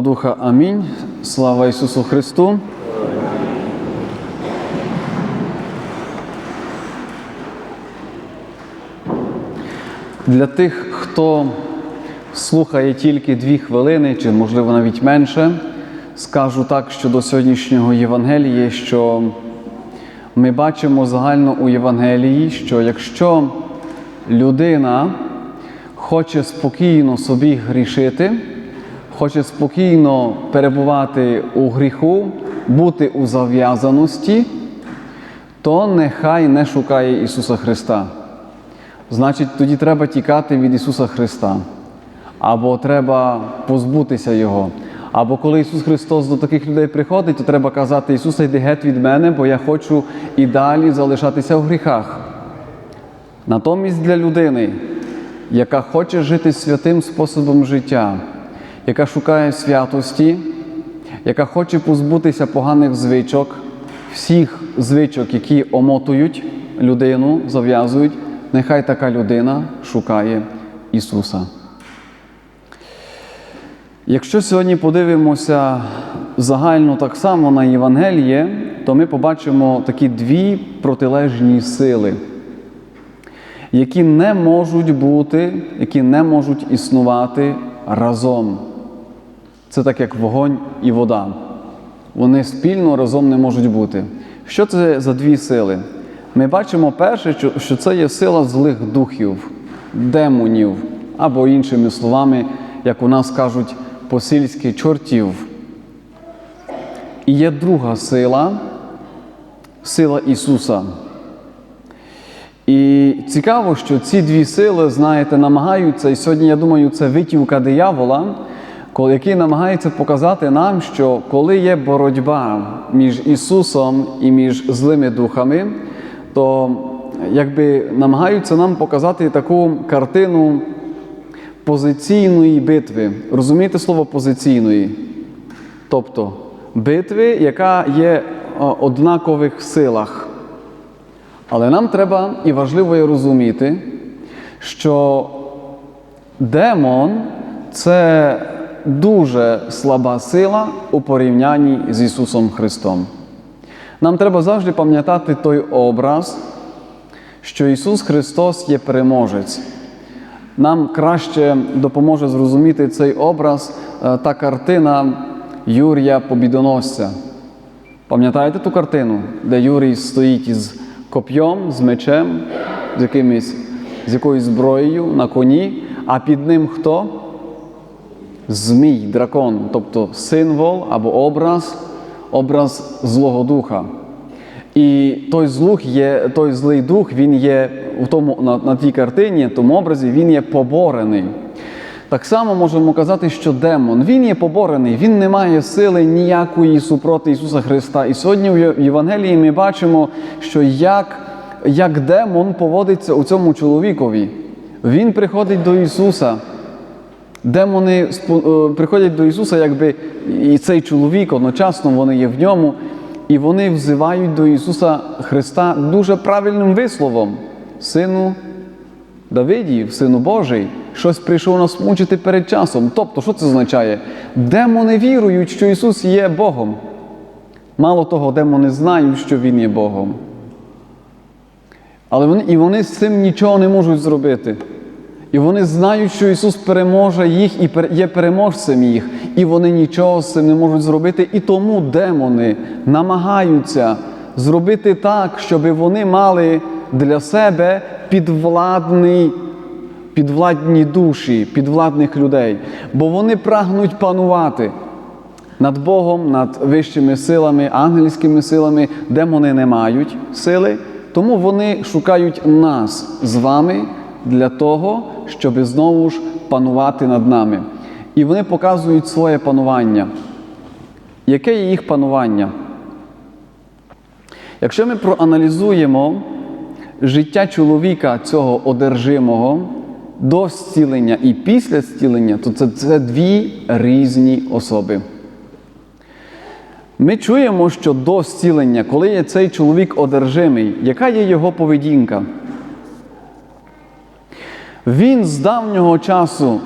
Святого Духа Амінь. Слава Ісусу Христу. Для тих, хто слухає тільки дві хвилини, чи, можливо, навіть менше, скажу так щодо сьогоднішнього Євангелія, що ми бачимо загально у Євангелії, що якщо людина хоче спокійно собі грішити, хоче спокійно перебувати у гріху, бути у зав'язаності, то нехай не шукає Ісуса Христа. Значить, тоді треба тікати від Ісуса Христа, або треба позбутися Його. Або коли Ісус Христос до таких людей приходить, то треба казати, Ісусе, йди геть від мене, бо я хочу і далі залишатися в гріхах. Натомість для людини, яка хоче жити святим способом життя, яка шукає святості, яка хоче позбутися поганих звичок, всіх звичок, які омотують людину, зав'язують, нехай така людина шукає Ісуса. Якщо сьогодні подивимося загально так само на Євангеліє, то ми побачимо такі дві протилежні сили, які не можуть бути, які не можуть існувати разом. Це так як вогонь і вода. Вони спільно разом не можуть бути. Що це за дві сили? Ми бачимо перше, що це є сила злих духів, демонів, або іншими словами, як у нас кажуть, посільськи чортів. І є друга сила сила Ісуса. І цікаво, що ці дві сили, знаєте, намагаються, і сьогодні, я думаю, це витівка диявола, який намагається показати нам, що коли є боротьба між Ісусом і між злими духами, то якби намагаються нам показати таку картину позиційної битви. Розумієте слово позиційної? Тобто битви, яка є однакових силах. Але нам треба і важливо є розуміти, що демон це дуже слаба сила у порівнянні з Ісусом Христом. Нам треба завжди пам'ятати той образ, що Ісус Христос є переможець. Нам краще допоможе зрозуміти цей образ та картина Юрія Побідоносця. Пам'ятаєте ту картину, де Юрій стоїть із коп'єм, з мечем, з якимось, з якоюсь зброєю на коні, а під ним хто? Змій, дракон, тобто символ або образ, образ Злого Духа. І той злух є, той злий дух, він є у тому, на, на тій картині, в тому образі, він є поборений. Так само можемо казати, що демон, він є поборений, він не має сили ніякої супроти Ісуса Христа. І сьогодні в Євангелії ми бачимо, що як, як демон поводиться у цьому чоловікові. Він приходить до Ісуса. Демони приходять до Ісуса, якби і цей чоловік одночасно вони є в ньому, і вони взивають до Ісуса Христа дуже правильним висловом, Сину Давидів, Сину Божий, щось прийшов нас мучити перед часом. Тобто, що це означає? Демони вірують, що Ісус є Богом. Мало того, демони знають, що Він є Богом. Але вони, І вони з цим нічого не можуть зробити. І вони знають, що Ісус переможе їх і є переможцем їх, і вони нічого з цим не можуть зробити. І тому демони намагаються зробити так, щоб вони мали для себе підвладний, підвладні душі, підвладних людей. Бо вони прагнуть панувати над Богом, над вищими силами, ангельськими силами, демони не мають сили, тому вони шукають нас з вами для того, щоб знову ж панувати над нами. І вони показують своє панування. Яке є їх панування? Якщо ми проаналізуємо життя чоловіка цього одержимого до зцілення і після зцілення, то це, це дві різні особи. Ми чуємо, що до зцілення, коли є цей чоловік одержимий, яка є його поведінка? Він з давнього часу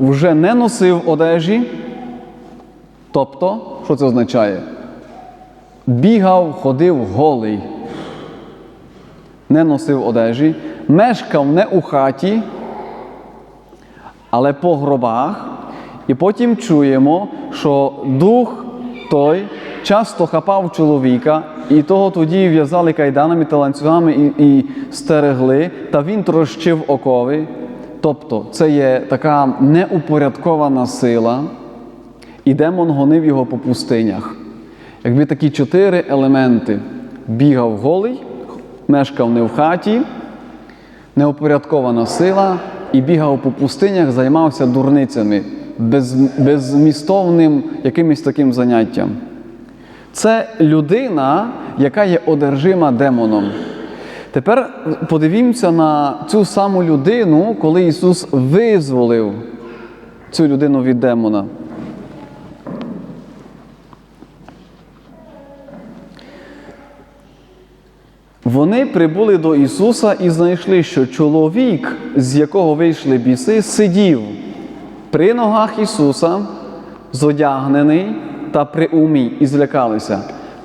вже не носив одежі, Тобто, що це означає? Бігав, ходив голий, не носив одежі, мешкав не у хаті, але по гробах. І потім чуємо, що дух той часто хапав чоловіка, і того тоді в'язали кайданами та ланцюгами і, і стерегли, та він трощив окови. Тобто це є така неупорядкована сила, і демон гонив його по пустинях. Якби такі чотири елементи бігав голий, мешкав не в хаті, неупорядкована сила і бігав по пустинях, займався дурницями, без, беззмістовним якимось таким заняттям. Це людина, яка є одержима демоном. Тепер подивімося на цю саму людину, коли Ісус визволив цю людину від демона. Вони прибули до Ісуса і знайшли, що чоловік, з якого вийшли біси, сидів при ногах Ісуса, зодягнений та при умі, і злякалися.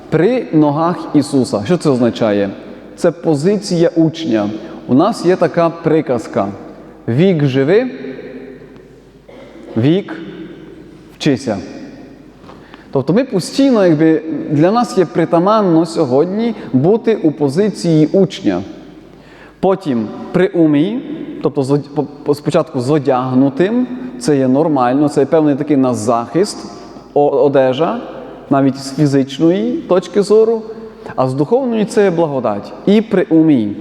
При ногах Ісуса. Що це означає? Це позиція учня. У нас є така приказка: вік живи, вік вчися. Тобто ми постійно, якби для нас є притаманно сьогодні бути у позиції учня. Потім при умі, тобто спочатку зодягнутим, це є нормально, це є певний такий на захист, одежа, навіть з фізичної точки зору, а з духовної це є благодать. І при умі.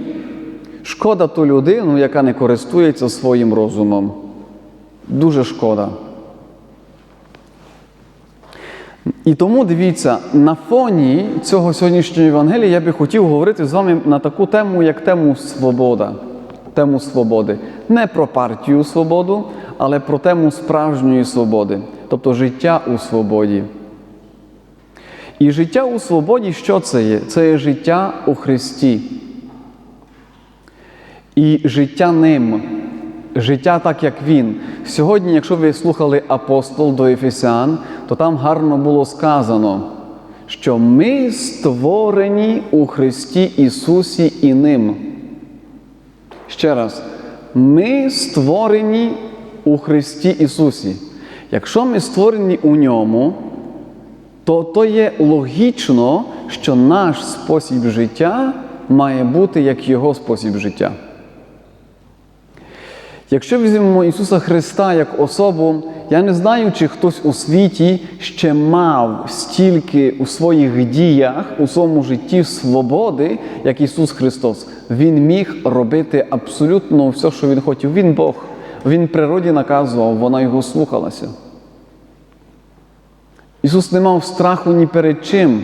Шкода ту людину, яка не користується своїм розумом. Дуже шкода. І тому дивіться, на фоні цього сьогоднішнього Євангелія я би хотів говорити з вами на таку тему, як тему свобода. Тему свободи. Не про партію свободу, але про тему справжньої свободи, тобто життя у свободі. І життя у свободі, що це є? Це є життя у Христі. І життя ним, життя так, як Він. Сьогодні, якщо ви слухали апостол до Ефесян, то там гарно було сказано, що ми створені у Христі Ісусі і Ним. Ще раз, ми створені у Христі Ісусі. Якщо ми створені у Ньому, то то є логічно, що наш спосіб життя має бути як Його спосіб життя. Якщо візьмемо Ісуса Христа як особу, я не знаю, чи хтось у світі ще мав стільки у своїх діях, у своєму житті свободи, як Ісус Христос. Він міг робити абсолютно все, що Він хотів. Він Бог. Він природі наказував, вона його слухалася. Ісус не мав страху ні перед чим.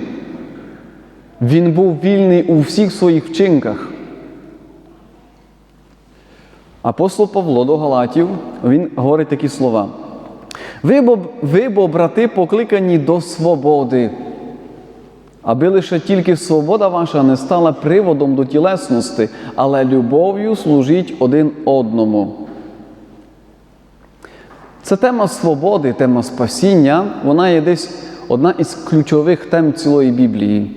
Він був вільний у всіх своїх вчинках. Апостол Павло до Галатів, він говорить такі слова. Ви бо, ви бо, брати, покликані до свободи, аби лише тільки свобода ваша не стала приводом до тілесності, але любов'ю служіть один одному. Це тема свободи, тема спасіння, вона є десь одна із ключових тем цілої Біблії.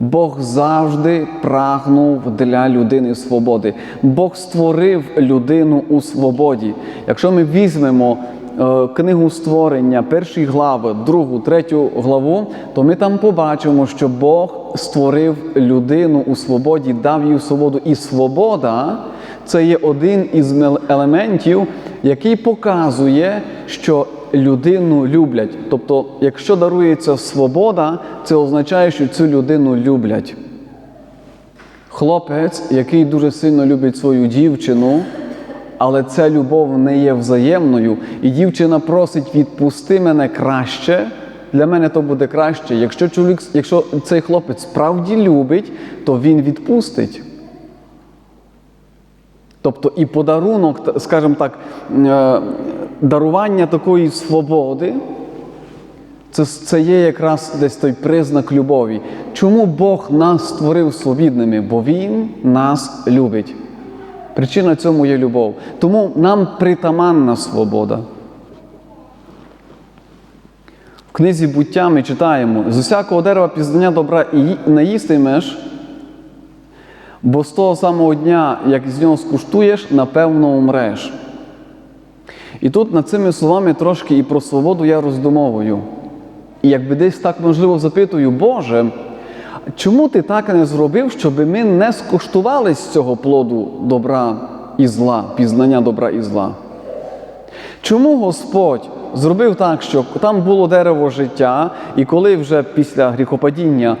Бог завжди прагнув для людини свободи. Бог створив людину у свободі. Якщо ми візьмемо е, книгу створення, перші глави, другу, третю главу, то ми там побачимо, що Бог створив людину у свободі, дав їй свободу. І свобода це є один із елементів, який показує, що людину люблять. Тобто, якщо дарується свобода, це означає, що цю людину люблять. Хлопець, який дуже сильно любить свою дівчину, але ця любов не є взаємною, і дівчина просить відпусти мене краще. Для мене то буде краще. Якщо чоловік, якщо цей хлопець справді любить, то він відпустить. Тобто і подарунок, скажімо так, е, дарування такої свободи, це, це є якраз десь той признак любові. Чому Бог нас створив свобідними? Бо Він нас любить. Причина цьому є любов. Тому нам притаманна свобода. В книзі буття ми читаємо: з усякого дерева пізнання добра і ї- не їстимеш, бо з того самого дня, як з нього скуштуєш, напевно умреш. І тут над цими словами трошки і про свободу я роздумовую. І якби десь так можливо запитую, Боже, чому ти так не зробив, щоб ми не скуштували з цього плоду добра і зла, пізнання добра і зла? Чому Господь зробив так, що там було дерево життя, і коли вже після гріхопадіння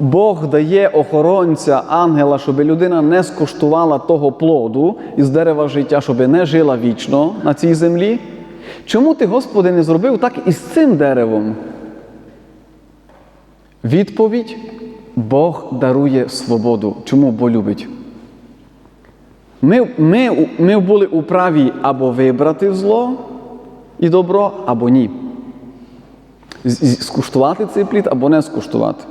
Бог дає охоронця ангела, щоб людина не скуштувала того плоду із дерева життя, щоб не жила вічно на цій землі? Чому ти, Господи, не зробив так і з цим деревом? Відповідь Бог дарує свободу. Чому? Бо любить. Ми, ми, ми були у праві або вибрати зло і добро, або ні. Скуштувати цей плід або не скуштувати.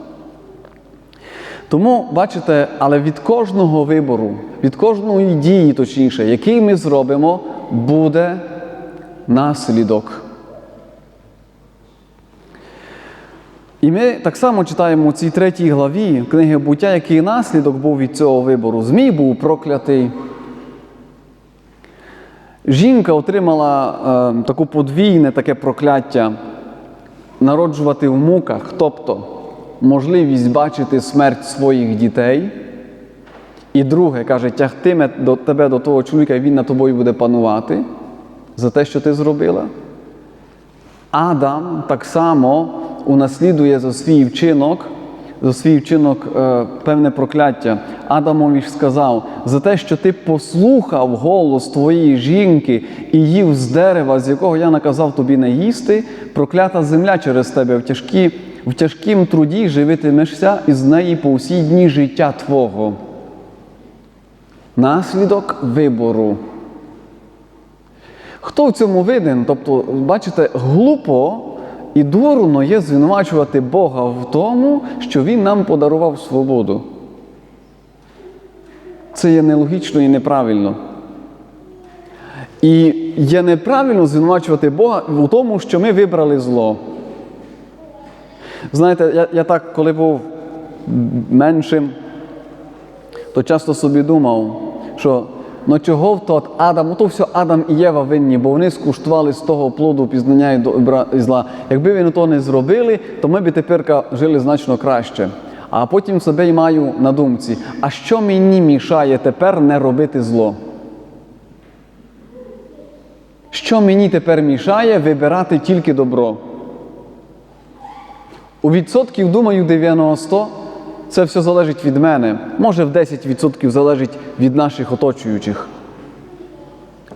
Тому, бачите, але від кожного вибору, від кожної дії, точніше, який ми зробимо, буде наслідок. І ми так само читаємо у цій третій главі книги буття, який наслідок був від цього вибору. Змій був проклятий. Жінка отримала е, таку подвійне таке прокляття народжувати в муках, тобто можливість бачити смерть своїх дітей. І друге, каже, тягтиме до тебе до того чоловіка, і він над тобою буде панувати за те, що ти зробила. Адам так само унаслідує за свій вчинок, за свій вчинок е, певне прокляття. Адамові ж сказав, за те, що ти послухав голос твоєї жінки і їв з дерева, з якого я наказав тобі не їсти, проклята земля через тебе в, тяжкі, в тяжкім труді живитимешся із неї по всі дні життя Твого. Наслідок вибору. Хто в цьому винен? Тобто, бачите, глупо і дурно є звинувачувати Бога в тому, що Він нам подарував свободу. Це є нелогічно і неправильно. І є неправильно звинувачувати Бога в тому, що ми вибрали зло. Знаєте, я, я так, коли був меншим, то часто собі думав, що ну чого в тот Адам, ну то все Адам і Єва винні, бо вони скуштували з того плоду пізнання і добра і зла. Якби вони то не зробили, то ми б тепер жили значно краще. А потім себе й маю на думці, а що мені мішає тепер не робити зло? Що мені тепер мішає вибирати тільки добро? У відсотків, думаю, 90 це все залежить від мене. Може, в 10% залежить від наших оточуючих.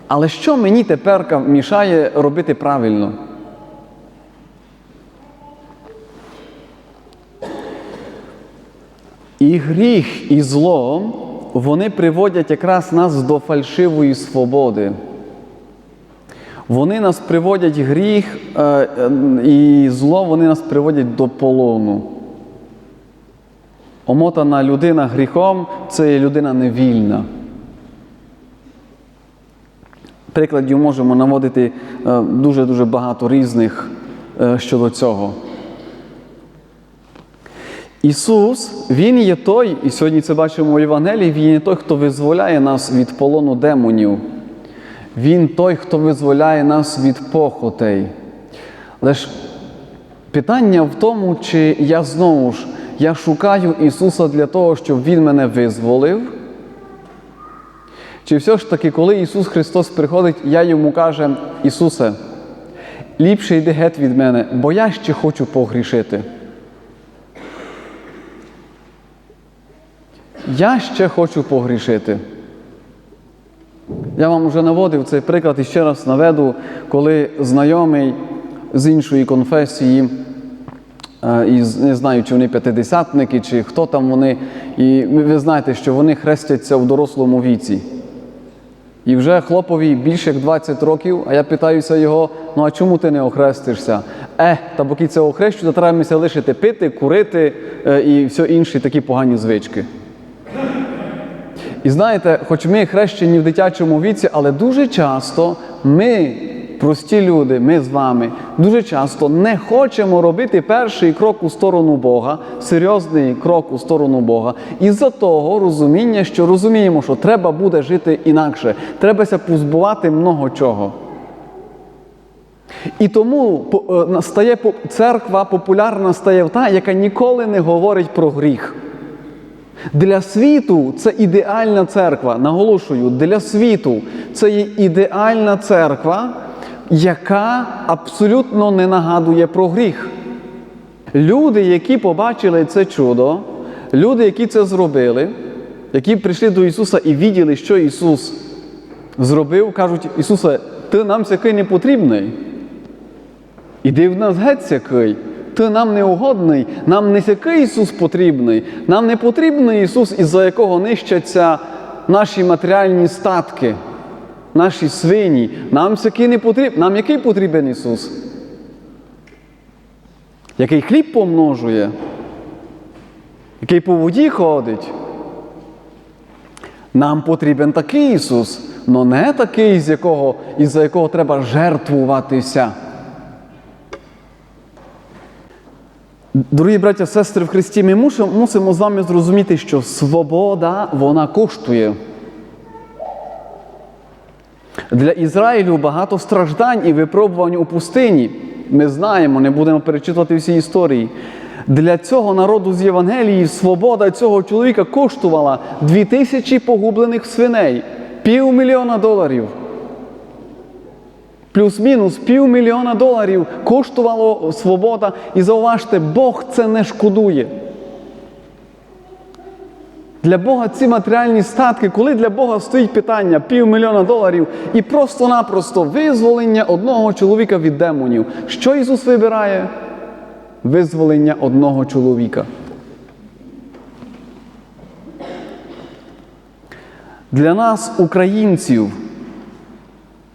Але що мені тепер мішає робити правильно? І гріх, і зло, вони приводять якраз нас до фальшивої свободи. Вони нас приводять гріх е, е, і зло, вони нас приводять до полону. Омотана людина гріхом це людина невільна. Прикладів можемо наводити е, дуже-дуже багато різних щодо цього. Ісус, Він є той, і сьогодні це бачимо в Євангелії, Він є той, хто визволяє нас від полону демонів. Він той, хто визволяє нас від похотей. Лиш питання в тому, чи я знову ж я шукаю Ісуса для того, щоб Він мене визволив. Чи все ж таки, коли Ісус Христос приходить, я йому кажу, Ісусе, ліпше йди геть від мене, бо я ще хочу погрішити. Я ще хочу погрішити. Я вам вже наводив цей приклад і ще раз наведу, коли знайомий з іншої конфесії, е, і не знаю, чи вони п'ятидесятники, чи хто там вони, і ви знаєте, що вони хрестяться в дорослому віці. І вже хлопові більше як 20 років, а я питаюся його: ну а чому ти не охрестишся? Е, та поки це охрещу, то треба лишити пити, курити е, і все інші такі погані звички. І знаєте, хоч ми хрещені в дитячому віці, але дуже часто ми прості люди, ми з вами дуже часто не хочемо робити перший крок у сторону Бога, серйозний крок у сторону Бога. Із-за того розуміння, що розуміємо, що треба буде жити інакше, требася позбувати много чого. І тому е, стає церква популярна стає та, яка ніколи не говорить про гріх. Для світу це ідеальна церква. Наголошую, для світу це є ідеальна церква, яка абсолютно не нагадує про гріх. Люди, які побачили це чудо, люди, які це зробили, які прийшли до Ісуса і відділи, що Ісус зробив, кажуть, Ісусе, ти нам сякий не потрібний. Іди в нас геть сякий. Ти нам не угодний, нам не сякий Ісус потрібний, нам не потрібний Ісус, із-за якого нищаться наші матеріальні статки, наші свині. Нам сякий не потрібен. Нам який потрібен Ісус? Який хліб помножує, який по воді ходить. Нам потрібен такий Ісус, але не такий, з якого, із-за якого треба жертвуватися. Дорогі браття, сестри в Христі, ми мусимо, з вами зрозуміти, що свобода вона коштує. Для Ізраїлю багато страждань і випробувань у пустині. Ми знаємо, не будемо перечитувати всі історії. Для цього народу з Євангелії свобода цього чоловіка коштувала дві тисячі погублених свиней, півмільйона доларів. Плюс-мінус півмільйона доларів коштувало свобода. І зауважте, Бог це не шкодує. Для Бога ці матеріальні статки, коли для Бога стоїть питання півмільйона доларів і просто-напросто визволення одного чоловіка від демонів. Що Ісус вибирає? Визволення одного чоловіка. Для нас, українців,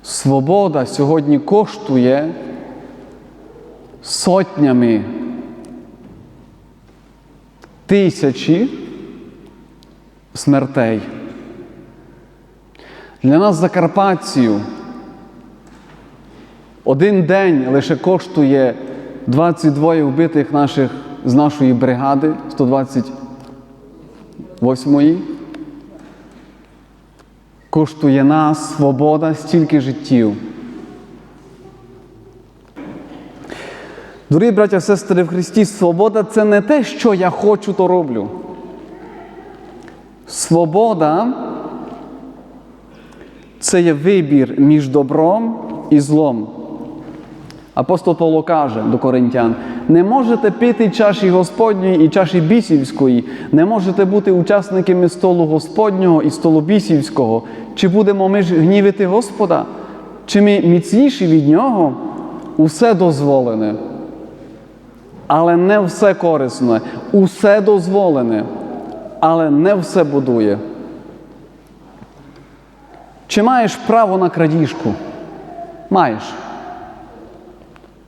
свобода сьогодні коштує сотнями тисячі смертей. Для нас Закарпатців один день лише коштує 22 вбитих наших з нашої бригади 128-ї. Коштує нас свобода стільки життів. Дорогі браття сестри в Христі, свобода це не те, що я хочу, то роблю. Свобода це є вибір між добром і злом. Апостол Павло каже до коринтян: не можете пити чаші Господньої і чаші бісівської, не можете бути учасниками столу Господнього і столу бісівського. Чи будемо ми ж гнівити Господа? Чи ми міцніші від Нього? Усе дозволене. Але не все корисне, усе дозволене, але не все будує. Чи маєш право на крадіжку? Маєш.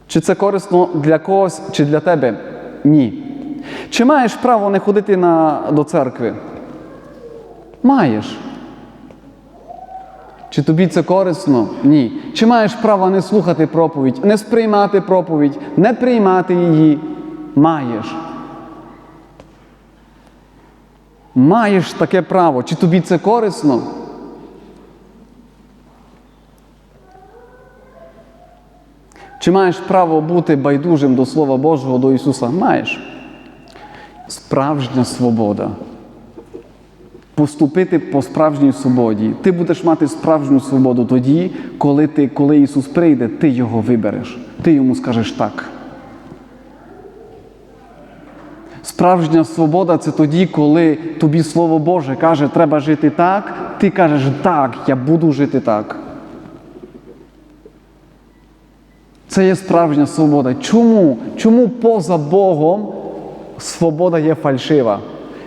Чи це корисно для когось, чи для тебе? Ні. Чи маєш право не ходити на, до церкви? Маєш. Чи тобі це корисно? Ні. Чи маєш право не слухати проповідь, не сприймати проповідь, не приймати її? Маєш. Маєш таке право. Чи тобі це корисно? Чи маєш право бути байдужим до Слова Божого, до Ісуса? Маєш. Справжня свобода. Поступити по справжній свободі. Ти будеш мати справжню свободу тоді, коли, ти, коли Ісус прийде, ти Його вибереш. Ти йому скажеш так. Справжня свобода це тоді, коли тобі Слово Боже каже, треба жити так, ти кажеш так, я буду жити так. Це є справжня свобода. Чому? Чому поза Богом свобода є фальшива?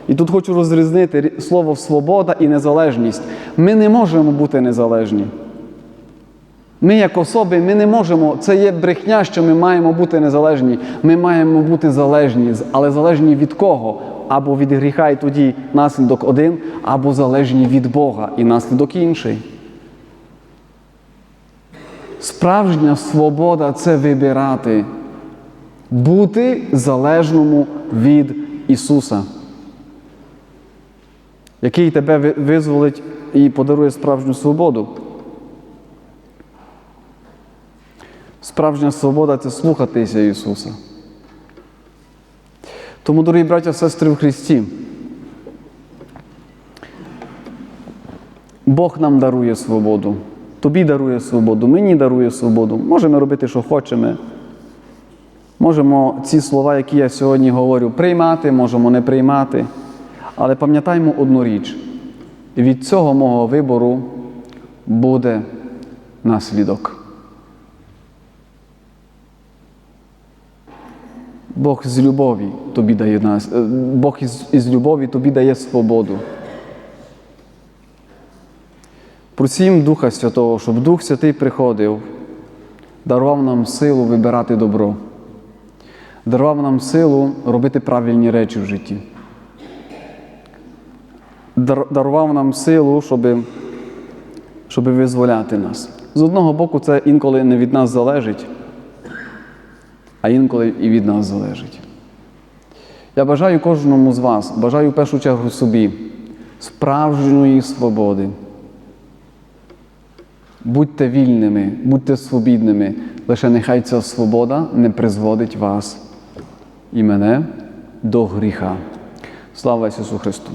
І тут хочу розрізнити слово свобода і незалежність. Ми не можемо бути незалежні. Ми, як особи, ми не можемо. Це є брехня, що ми маємо бути незалежні. Ми маємо бути залежні, але залежні від кого? Або від гріха, і тоді наслідок один, або залежні від Бога і наслідок інший. Справжня свобода це вибирати, бути залежному від Ісуса, який тебе визволить і подарує справжню свободу. Справжня свобода це слухатися Ісуса. Тому, дорогі браття, сестри в Христі, Бог нам дарує свободу. Тобі дарує свободу, мені дарує свободу. Можемо робити, що хочемо. Можемо ці слова, які я сьогодні говорю, приймати, можемо не приймати. Але пам'ятаймо одну річ: від цього мого вибору буде наслідок. Бог з любові тобі дає нас, е, Бог із, із любові тобі дає свободу. Просім Духа Святого, щоб Дух Святий приходив, дарував нам силу вибирати добро, дарував нам силу робити правильні речі в житті. Дарував нам силу, щоб, щоб визволяти нас. З одного боку, це інколи не від нас залежить, а інколи і від нас залежить. Я бажаю кожному з вас, бажаю в першу чергу собі справжньої свободи. Будьте вільними, будьте свобідними, лише нехай ця свобода не призводить вас і мене до гріха. Слава Ісусу Христу!